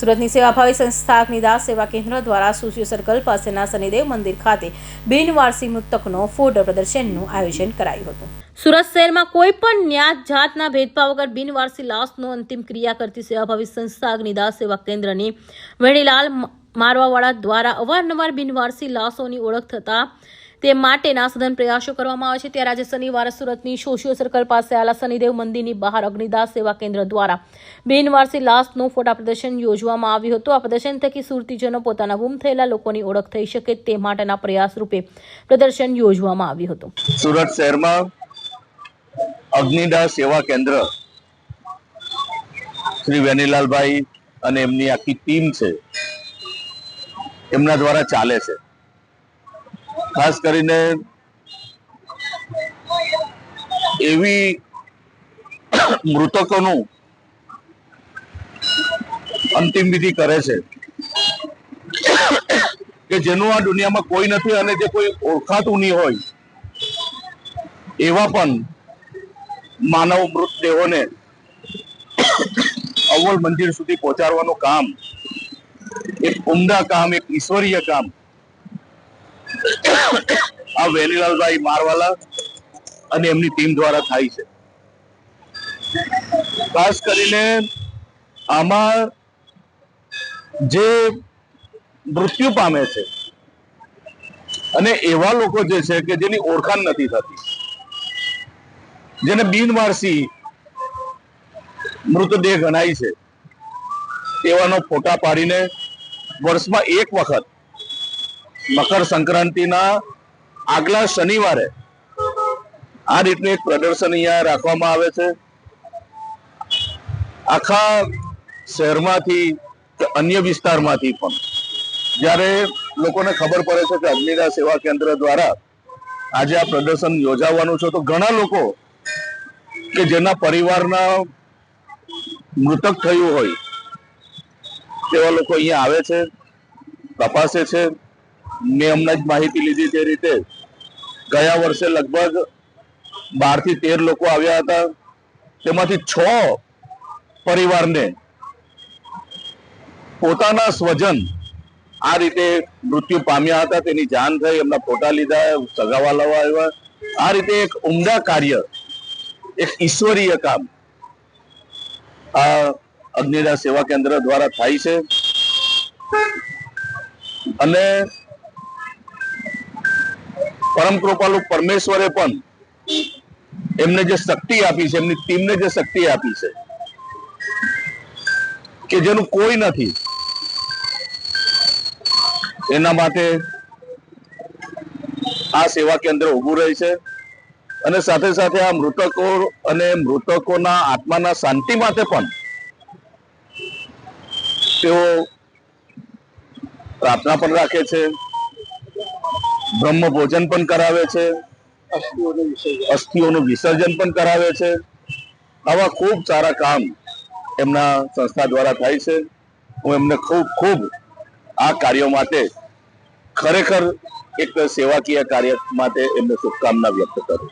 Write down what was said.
સુરતની સેવાભાવી સંસ્થા અગ્નિદાસ સેવા કેન્દ્ર દ્વારા સુશીલ સર્કલ પાસેના શનિદેવ મંદિર ખાતે બિનવારસી મૃતકનો ફોટો પ્રદર્શનનું આયોજન કરાયું હતું. સુરત શહેરમાં કોઈ પણ ન્યાત જાતના ભેદભાવ વગર બિનવારસી લાશનો અંતિમ ક્રિયા કરતી સેવાભાવી સંસ્થા અગ્નિદાસ સેવા કેન્દ્રની વેણીલાલ મારવાવાળા દ્વારા અવારનવાર બિનવારસી લાશોની ઓળખ થતા તે માટેના સઘન પ્રયાસો કરવામાં આવે છે. ત્યારે આજે શનિવારે સુરતની સોશિયો સર્કલ પાસે આવેલા શનિદેવ મંદિરની બહાર અગ્નિદાસ સેવા કેન્દ્ર દ્વારા બિનવારસી લાશનું ફોટા પ્રદર્શન યોજવામાં આવ્યું હતું. આ પ્રદર્શન થકી સુરતીજનો પોતાના ગુમ થયેલા લોકોની ઓળખ થઈ શકે તે માટેના પ્રયાસ રૂપે પ્રદર્શન યોજવામાં આવ્યું હતું. સુરત શહેરમાં અગ્નિદાસ સેવા કેન્દ્ર શ્રી વેનીલાલભાઈ અને એમની આખી ટીમ છે. એમના દ્વારા ચાલે છે. ખાસ કરીને એવી મૃતકોનું અંતિમ વિધિ કરે છે કે જેનું આ દુનિયામાં કોઈ નથી અને જે કોઈ ઓળખાતું નહીં હોય, એવા પણ માનવ મૃતદેહોને અવ્વલ મંદિર સુધી પહોંચાડવાનું કામ, એક ઉમદા કામ, એક ઈશ્વરીય કામ આ વેનીલાલભાઈ મારવાલા અને એમની ટીમ દ્વારા થાય છે. ખાસ કરીને આમાં જે મૃત્યુ પામે છે અને એવા લોકો જે છે કે જેની ઓળખાણ નથી થતી, જેને બિનવારસી મૃતદેહ ગણાય છે તેવાનો ફોટા પાડીને વર્ષમાં એક વખત મકર સંક્રાંતિના આગલા શનિવારે આ રીતનું એક પ્રદર્શન અહીંયા રાખવામાં આવે છે. આખા શહેરમાંથી અન્ય વિસ્તારમાંથી પણ જ્યારે લોકોને ખબર પડે છે કે અગ્નિદા સેવા કેન્દ્ર દ્વારા આજે આ પ્રદર્શન યોજાવાનું છે, તો ઘણા લોકો કે જેના પરિવારના મૃતક થયું હોય તેવા લોકો અહીંયા આવે છે, તપાસે છે. મેં હમણાં જ માહિતી લીધી તે રીતે ગયા વર્ષે લગભગ બારથી તેર લોકો આવ્યા હતા. તેમાંથી છ પરિવારને પોતાના સ્વજન આ રીતે મૃત્યુ પામ્યા હતા. તેની જાણ થઈ, એમના ફોટા લીધા સગાવાલાઓ આવ્યા. આ રીતે એક ઉમદા કાર્ય, એક ઈશ્વરીય કામ આ અગ્નિદા સેવા કેન્દ્ર દ્વારા થાય છે. અને પરમ કૃપાલુ પરમેશ્વરે પણ એમને જે શક્તિ આપી છે, એમની ટીમને જે શક્તિ આપી છે, કે જેનું કોઈ નથી. એના માટે આ સેવા કેન્દ્ર ઊભું રહે છે અને સાથે સાથે આ મૃતકો અને મૃતકોના આત્માના શાંતિ માટે પણ તેઓ પ્રાર્થના પણ રાખે છે. બ્રહ્મ ભોજન પણ કરાવે છે. અસ્થિઓનું વિસર્જન. પણ કરાવે છે. આવા ખૂબ સારા કામ એમના સંસ્થા દ્વારા થાય છે. હું એમને ખૂબ ખૂબ આ કાર્યો માટે ખરેખર એક સેવાકીય કાર્ય માટે એમને શુભકામના વ્યક્ત કરું